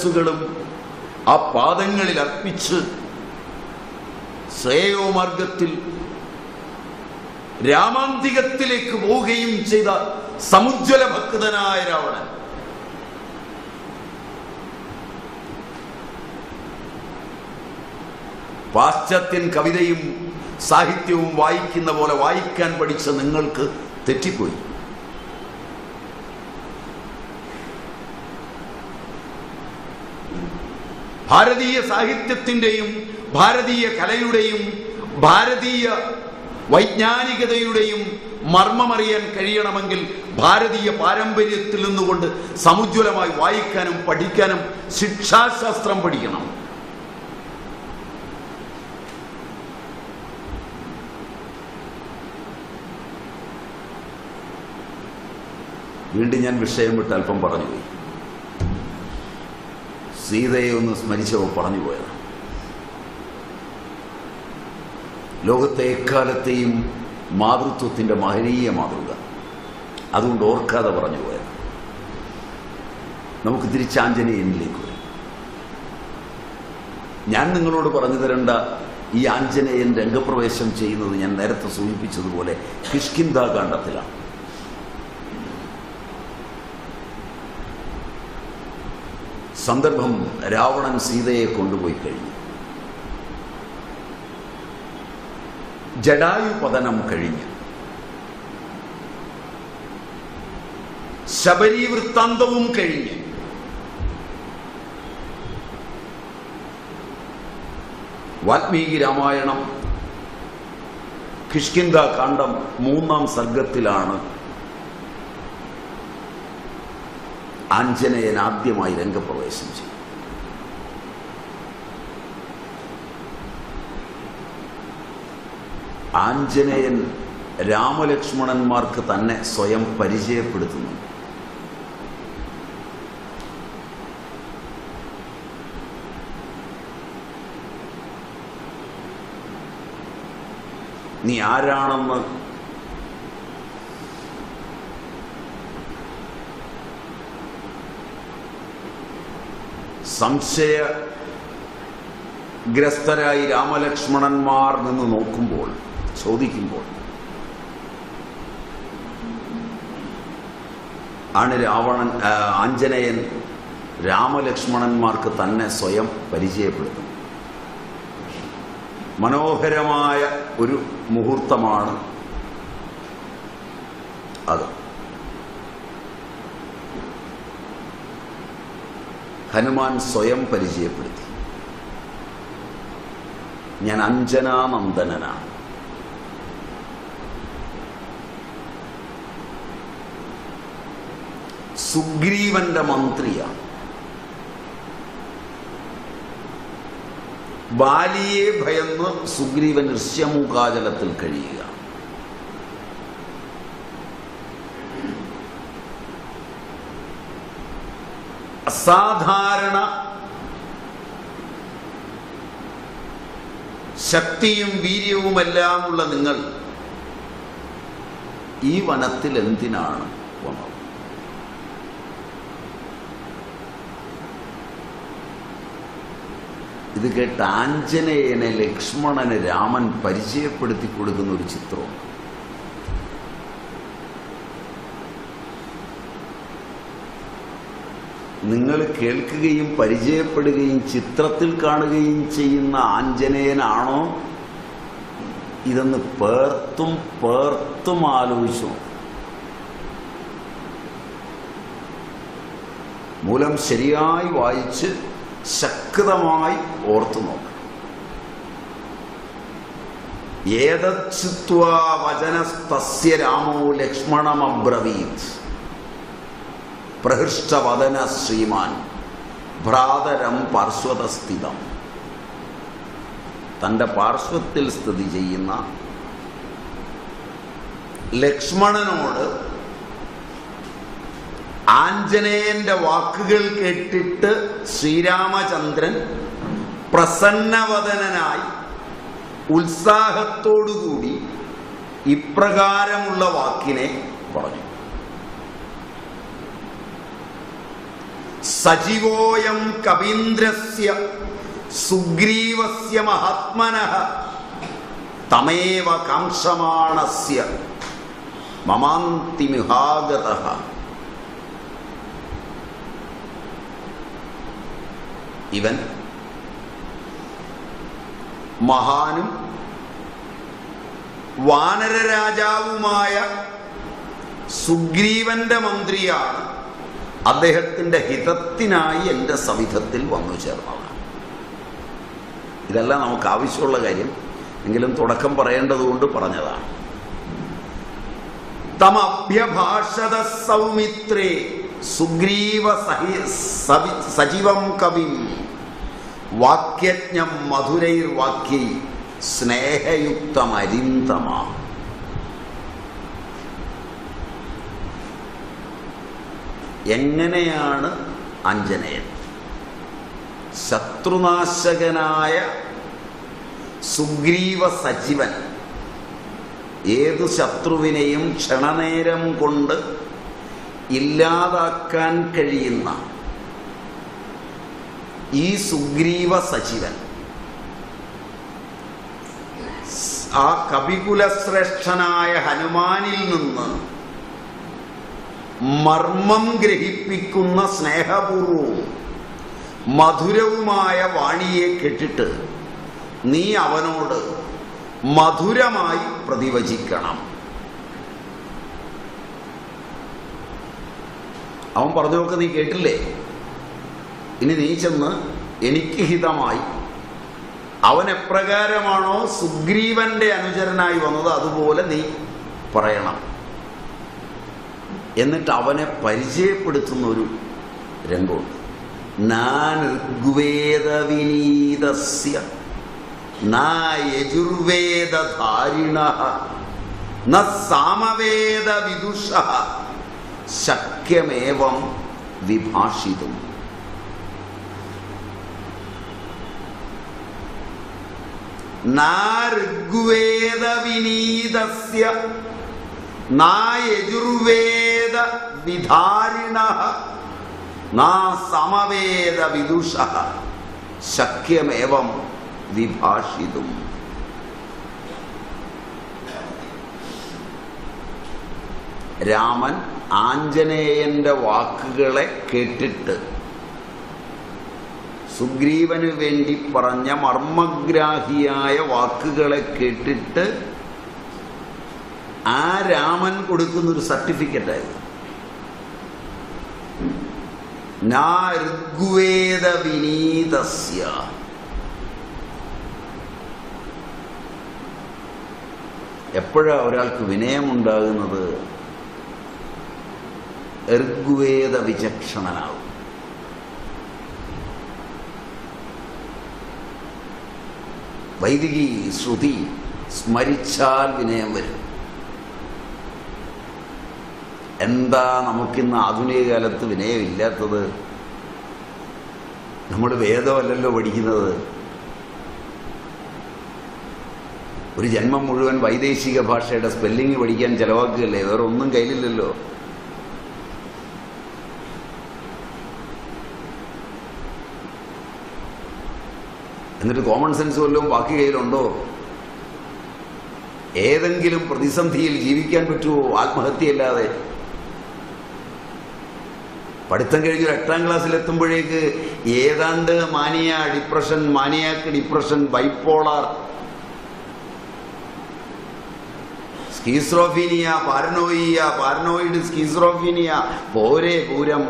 ശിരസുകളും ആ പാദങ്ങളിൽ അർപ്പിച്ച് ശ്രേയോമാർഗത്തിൽ രാമാന്തികത്തിലേക്ക് പോവുകയും ചെയ്ത സമുജ്വല ഭക്തനായ രാവണൻ. പാശ്ചാത്യൻ കവിതയും സാഹിത്യവും വായിക്കുന്ന പോലെ വായിക്കാൻ പഠിച്ച നിങ്ങൾക്ക് തെറ്റിപ്പോയി. ഭാരതീയ സാഹിത്യത്തിന്റെയും ഭാരതീയ കലയുടെയും ഭാരതീയ വൈജ്ഞാനികതയുടെയും മർമ്മമറിയാൻ കഴിയണമെങ്കിൽ ഭാരതീയ പാരമ്പര്യത്തിൽ നിന്നുകൊണ്ട് സമുജ്വലമായി വായിക്കാനും പഠിക്കാനും ശിക്ഷാശാസ്ത്രം പഠിക്കണം. വീണ്ടും ഞാൻ വിഷയം വിട്ട് അല്പം പറഞ്ഞുപോയി സീതയെ ഒന്ന് സ്മരിച്ചവ പറഞ്ഞു പോയത്. ലോകത്തെ എക്കാലത്തെയും മാതൃത്വത്തിന്റെ മഹനീയ മാതൃക. അതുകൊണ്ട് ഓർക്കാതെ പറഞ്ഞു പോയത്. നമുക്ക് തിരിച്ചാഞ്ജനേയനിലേക്ക് വരും. ഞാൻ നിങ്ങളോട് പറഞ്ഞു തരേണ്ട ഈ ആഞ്ജനേയൻ രംഗപ്രവേശം ചെയ്യുന്നത് ഞാൻ നേരത്തെ സൂചിപ്പിച്ചതുപോലെ കിഷ്കിന്താകാന്ഡത്തിലാണ് സന്ദർഭം രാവണൻ സീതയെ കൊണ്ടുപോയി കഴിഞ്ഞു. ജഡായു പതനം കഴിഞ്ഞു. ശബരി വൃത്താന്തവും കഴിഞ്ഞ്. വാൽമീകി രാമായണം കിഷ്കിന്ദ കാണ്ഡം മൂന്നാം സർഗത്തിലാണ് ആഞ്ജനേയൻ ആദ്യമായി രംഗപ്രവേശം ചെയ്തു. ആഞ്ജനേയൻ രാമലക്ഷ്മണന്മാർക്ക് തന്നെ സ്വയം പരിചയപ്പെടുത്തുന്നു. നീ ആരാണെന്ന് സംശയഗ്രസ്തരായി രാമലക്ഷ്മണന്മാർ നിന്ന് നോക്കുമ്പോൾ ചോദിക്കുമ്പോൾ ആണ് രാവണൻ ആഞ്ജനേയൻ രാമലക്ഷ്മണന്മാർക്ക് തന്നെ സ്വയം പരിചയപ്പെടുത്തും മനോഹരമായ ഒരു മുഹൂർത്തമാണ് അത്. ഹനുമാൻ സ്വയം പരിചയപ്പെടുത്തി. ഞാൻ അഞ്ജനാനന്ദനാണ് സുഗ്രീവന്റെ മന്ത്രിയാണ്. ബാലിയെ ഭയന്ന് സുഗ്രീവൻ ഋഷ്യമുഖാചലത്തിൽ കഴിയുക അസാധാരണ ശക്തിയും വീര്യവുമെല്ലാം ഉള്ള നിങ്ങൾ ഈ വനത്തിൽ എന്തിനാണ് വന്നത്? ഇത് കേട്ട് ആഞ്ജനേയനെ ലക്ഷ്മണന് രാമൻ പരിചയപ്പെടുത്തി കൊടുക്കുന്ന ഒരു ചിത്രവും നിങ്ങൾ കേൾക്കുകയും പരിചയപ്പെടുകയും ചിത്രത്തിൽ കാണുകയും ചെയ്യുന്ന ആഞ്ജനേയനാണോ? ഇതെന്ന് പേർത്തും പേർത്തും ആലോചിച്ചു മൂലം ശരിയായി വായിച്ച് ശക്തമായി ഓർത്തു നോക്കണം ഏതച്ഛിത്വ വചനസ്തസ്യ രാമോ ലക്ഷ്മണമബ്രവീത്. പ്രഹൃഷ്ടവദന ശ്രീമാൻ. ഭ്രാതരം പാർശ്വതസ്ഥിതം തന്റെ പാർശ്വത്തിൽ സ്ഥിതി ചെയ്യുന്ന ലക്ഷ്മണനോട് ആഞ്ജനേയന്റെ വാക്കുകൾ കേട്ടിട്ട് ശ്രീരാമചന്ദ്രൻ പ്രസന്നവദനായി ഉത്സാഹത്തോടുകൂടി ഇപ്രകാരമുള്ള വാക്കിനെ പറഞ്ഞു. സജീവോയം കവീന്ദ്രസ്യ സുഗ്രീവസ്യ മഹാത്മന. തമേവ കാംക്ഷമാണസ്യ മമാന്തിമിഹാഗത. ഇവൻ മഹാനും വാനരരാജാവുമായ സുഗ്രീവന്റെ മന്ത്രിയാണ്. അദ്ദേഹത്തിന്റെ ഹിതത്തിനായി എന്റെ സവിധത്തിൽ വന്നു ചേർന്നതാണ് ഇതെല്ലാം നമുക്ക് ആവശ്യമുള്ള കാര്യം. എങ്കിലും തുടക്കം പറയേണ്ടതുകൊണ്ട് പറഞ്ഞതാണ്. തമഭ്യഭാഷത സൗമിത്രേ സുഗ്രീവ സഹി സജീവം കവിം. വാക്യജ്ഞം മധുരൈർ വാക്യൈ സ്നേഹയുക്തമരിന്തമ. എങ്ങനെയാണ് അഞ്ജനയൻ? ശത്രുനാശകനായ സുഗ്രീവ സജീവൻ ഏതു ശത്രുവിനെയും ക്ഷണനേരം കൊണ്ട് ഇല്ലാതാക്കാൻ കഴിയുന്ന ഈ സുഗ്രീവ സജീവൻ. ആ കപികുലശ്രേഷ്ഠനായ ഹനുമാനിൽ നിന്ന് മർമ്മം ഗ്രഹിപ്പിക്കുന്ന സ്നേഹപൂർവവും മധുരവുമായ വാണിയെ കെട്ടിട്ട് നീ അവനോട് മധുരമായി പ്രതിവചിക്കണം. അവൻ പറഞ്ഞതൊക്കെ നീ കേട്ടില്ലേ? ഇനി നീ ചെന്ന് എനിക്ക് ഹിതമായി അവൻ എപ്രകാരമാണോ സുഗ്രീവന്റെ അനുചരനായി വന്നത് അതുപോലെ നീ പറയണം. എന്നിട്ട് അവനെ പരിചയപ്പെടുത്തുന്ന ഒരു രംഗമുണ്ട്. നാൻ ഋഗ്വേദവിനീതസ്യ യജുർവേദധാരിണ ന സാമവേദ വിദുഷ ശക്യമേവം വിഭാഷിതും. ഋഗ്വേദ വിനീതസ്യ യജുർവേദ വിധാരിണ. നാ സമവേദ വിദുഷ. ശക്യമേവം വിഭാഷിതും. രാമൻ ആഞ്ജനേയന്റെ വാക്കുകളെ കേട്ടിട്ട് സുഗ്രീവന് വേണ്ടി പറഞ്ഞ മർമ്മഗ്രാഹിയായ വാക്കുകളെ കേട്ടിട്ട് ആ രാമൻ കൊടുക്കുന്നൊരു സർട്ടിഫിക്കറ്റായിരുന്നു ഋഗ്വേദ വിനീതസ്യ ഒരാൾക്ക് വിനയമുണ്ടാകുന്നത്? ഋഗ്വേദ വിചക്ഷണനാവും വൈദികി ശ്രുതി സ്മരിച്ചാൽ വിനയം വരും. എന്താ നമുക്കിന്ന് ആധുനിക കാലത്ത് വിനയമില്ലാത്തത്? നമ്മൾ വേദമല്ലല്ലോ പഠിക്കുന്നത്. ഒരു ജന്മം മുഴുവൻ വൈദേശിക ഭാഷയുടെ സ്പെല്ലിംഗ് പഠിക്കാൻ ചെലവാക്കുകയല്ലേ? വേറെ ഒന്നും കയ്യിലില്ലല്ലോ. എന്നിട്ട് കോമൺ സെൻസ് വല്ലതും ബാക്കി കയ്യിലുണ്ടോ? ഏതെങ്കിലും പ്രതിസന്ധിയിൽ ജീവിക്കാൻ പറ്റുമോ? ആത്മഹത്യയല്ലാതെ. പഠിത്തം കഴിഞ്ഞ് ഒരു എട്ടാം ക്ലാസ്സിൽ എത്തുമ്പോഴേക്ക് ഏതാണ്ട് mania depression manic depression bipolar schizophrenia paranoia paranoid schizophrenia പോരെ പൂരം.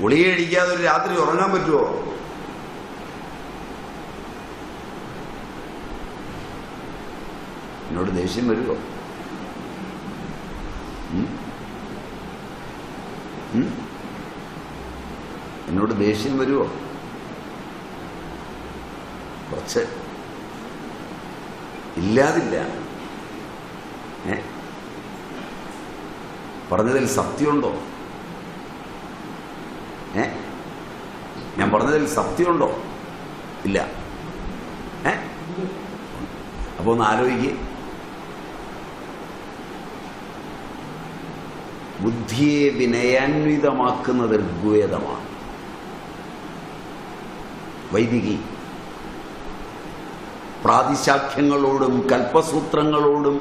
ഗുളികയടിക്കാതെ ഒരു രാത്രി ഉറങ്ങാൻ പറ്റുമോ എന്നോട് ദേഷ്യം വരുമോ? എന്നോട് ദേഷ്യം വരുമോ കുറച്ച് ഇല്ലാതില്ല. ഏ? പറഞ്ഞതിൽ സത്യമുണ്ടോ? ഏ? ഞാൻ പറഞ്ഞതിൽ സത്യമുണ്ടോ? ഇല്ല. ഏ? അപ്പൊ ഒന്ന് ആലോചിക്കുക ബുദ്ധിയെ വിനയാന്വിതമാക്കുന്നത് ഋഗ്വേദമാണ് വൈദികി പ്രാതിശാഖ്യങ്ങളോടും കൽപ്പസൂത്രങ്ങളോടും